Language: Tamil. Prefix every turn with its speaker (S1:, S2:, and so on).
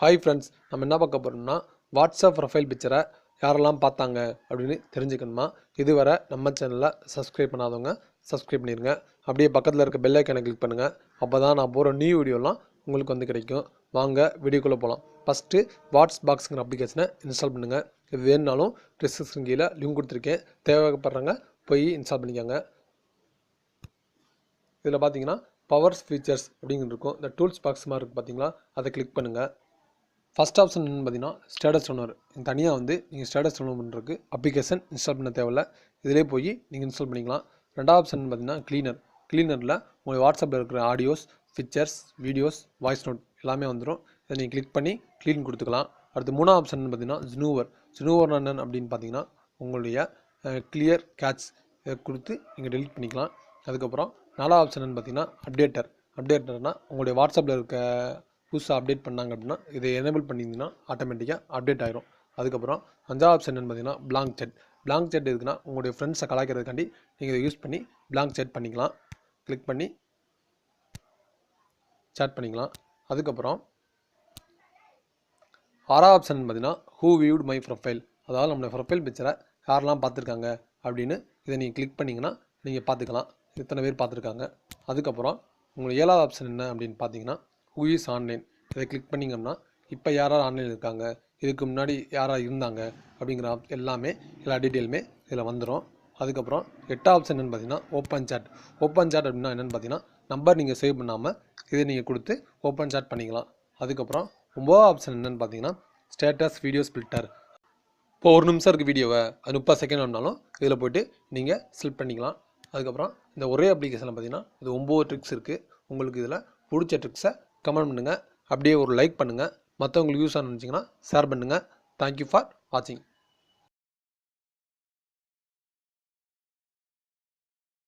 S1: ஹாய் ஃப்ரெண்ட்ஸ் நம்ம என்ன பார்க்க போகிறோம்னா வாட்ஸ்அப் ப்ரொஃபைல் பிக்சரை யாரெல்லாம் பார்த்தாங்க அப்படின்னு தெரிஞ்சுக்கணுமா? இதுவரை நம்ம சேனலில் சப்ஸ்கிரைப் பண்ணாதவங்க சப்ஸ்கிரைப் பண்ணிடுங்க அப்படியே பக்கத்தில் இருக்க பெல் ஐக்கனை கிளிக் பண்ணுங்கள் அப்போ தான் நான் போகிற நியூ வீடியோலாம் உங்களுக்கு வந்து கிடைக்கும். வாங்க வீடியோக்குள்ளே போகலாம் ஃபஸ்ட்டு வாட்ஸ் பாக்ஸுங்கிற அப்ளிகேஷனை இன்ஸ்டால் பண்ணுங்கள் இது வேணுனாலும் டிஸ்கிரிப்ஷன் கீழே லிங்க் கொடுத்துருக்கேன். தேவைப்படுறவங்க போய் இன்ஸ்டால் பண்ணிக்கோங்க. இதில் பார்த்தீங்கன்னா பவர்ஸ் ஃபீச்சர்ஸ் அப்படிங்கிட்டு இருக்கும். இந்த டூல்ஸ் பாக்ஸ் மாதிரி இருக்குது பார்த்தீங்களா? அதை கிளிக் பண்ணுங்கள் ஃபஸ்ட் ஆப்ஷன் என்னன்னு பார்த்தீங்கன்னா ஸ்டேட்டஸ் ஒன்று தனியாக வந்து நீங்கள் ஸ்டேட்டஸ் ஒன்று பண்ணுறதுக்கு அப்ளிகேஷன் இன்ஸ்டால் பண்ண தேவையில்ல. இதிலே போய் நீங்கள் இன்ஸ்டால் பண்ணிக்கலாம். ரெண்டாவது ஆப்ஷன் பார்த்தீங்கன்னா க்ளீனர் க்ளீனரில் உங்கள் வாட்ஸ்அப்பில் இருக்கிற audios pictures videos voice note எல்லாமே வந்துடும் இதை நீங்கள் கிளிக் பண்ணி க்ளீன் கொடுத்துக்கலாம். அடுத்து மூணாவது ஆப்ஷன் பார்த்தீங்கன்னா ஜுனூவர் ஜுனூவர் என்னன்னு அப்படின்னு பார்த்தீங்கன்னா உங்களுடைய கிளியர் கேட்ச் இதை கொடுத்து நீங்கள் டெலிட் பண்ணிக்கலாம். அதுக்கப்புறம் நாலாவது ஆப்ஷன் பார்த்தீங்கன்னா அப்டேட்டர் அப்டேட்டர்னால் உங்களுடைய வாட்ஸ்அப்பில் இருக்க புதுசாக அப்டேட் பண்ணாங்க அப்படின்னா இதை எனேபிள் பண்ணிங்கன்னா ஆட்டோமேட்டிக்காக அப்டேட் ஆயிரும். அதுக்கப்புறம் அஞ்சாவது ஆப்ஷன் என்னன்னு பார்த்தீங்கன்னா பிளாங்க் செட் பிளாங்க் செட் இருக்குன்னா உங்களுடைய ஃப்ரெண்ட்ஸை கலாய்க்கிறதுக்காண்டி நீங்கள் இதை யூஸ் பண்ணி பிளாங்க் செட் பண்ணிக்கலாம். கிளிக் பண்ணி சேட் பண்ணிக்கலாம். அதுக்கப்புறம் ஆறாவது ஆப்ஷன் பார்த்தீங்கன்னா ஹூ வியூட் மை ப்ரொஃபைல் அதாவது நம்மளோட ப்ரொஃபைல் பிக்சரை யாரெல்லாம் பார்த்துருக்காங்க அப்படின்னு இதை நீங்கள் கிளிக் பண்ணிங்கன்னா நீங்கள் பார்த்துக்கலாம். இத்தனை பேர் பார்த்துருக்காங்க. அதுக்கப்புறம் உங்களுக்கு ஏழாவது ஆப்ஷன் என்ன அப்படின்னு பார்த்தீங்கன்னா ஹூ ஆன்லைன். இதை கிளிக் பண்ணிங்கன்னா இப்போ யாரார் ஆன்லைன் இருக்காங்க இதுக்கு முன்னாடி யாராக இருந்தாங்க அப்படிங்கிற எல்லாமே எல்லா டீட்டெயிலுமே இதில் வந்துடும் அதுக்கப்புறம் எட்டாவது ஆப்ஷன் என்னென்னு பார்த்தீங்கன்னா ஓப்பன் சாட் ஓப்பன் சாட் அப்படின்னா என்னென்னு பார்த்தீங்கன்னா நம்பர் நீங்கள் சேவ் பண்ணாமல் இதை நீங்கள் கொடுத்து ஓப்பன் சாட் பண்ணிக்கலாம். அதுக்கப்புறம் ஒம்பதாவது ஆப்ஷன் என்னென்னு பார்த்தீங்கன்னா ஸ்டேட்டஸ் வீடியோ ஸ்பில்டர் இப்போ ஒரு நிமிஷம் இருக்குது வீடியோவை அது முப்பது செகண்ட் வந்தாலும் இதில் போய்ட்டு நீங்கள் ஸ்லிப் பண்ணிக்கலாம். அதுக்கப்புறம் இந்த ஒரே அப்ளிகேஷனில் பார்த்தீங்கன்னா இது ஒம்பது ட்ரிக்ஸ் இருக்குது உங்களுக்கு இதில் பிடிச்ச ட்ரிக்ஸை கமெண்ட் பண்ணுங்கள் அப்படியே ஒரு லைக் பண்ணுங்கள் மற்றவங்களுக்கு யூஸ் ஆனிச்சிங்கன்னா ஷேர் பண்ணுங்கள் தேங்க்யூ ஃபார் வாட்சிங்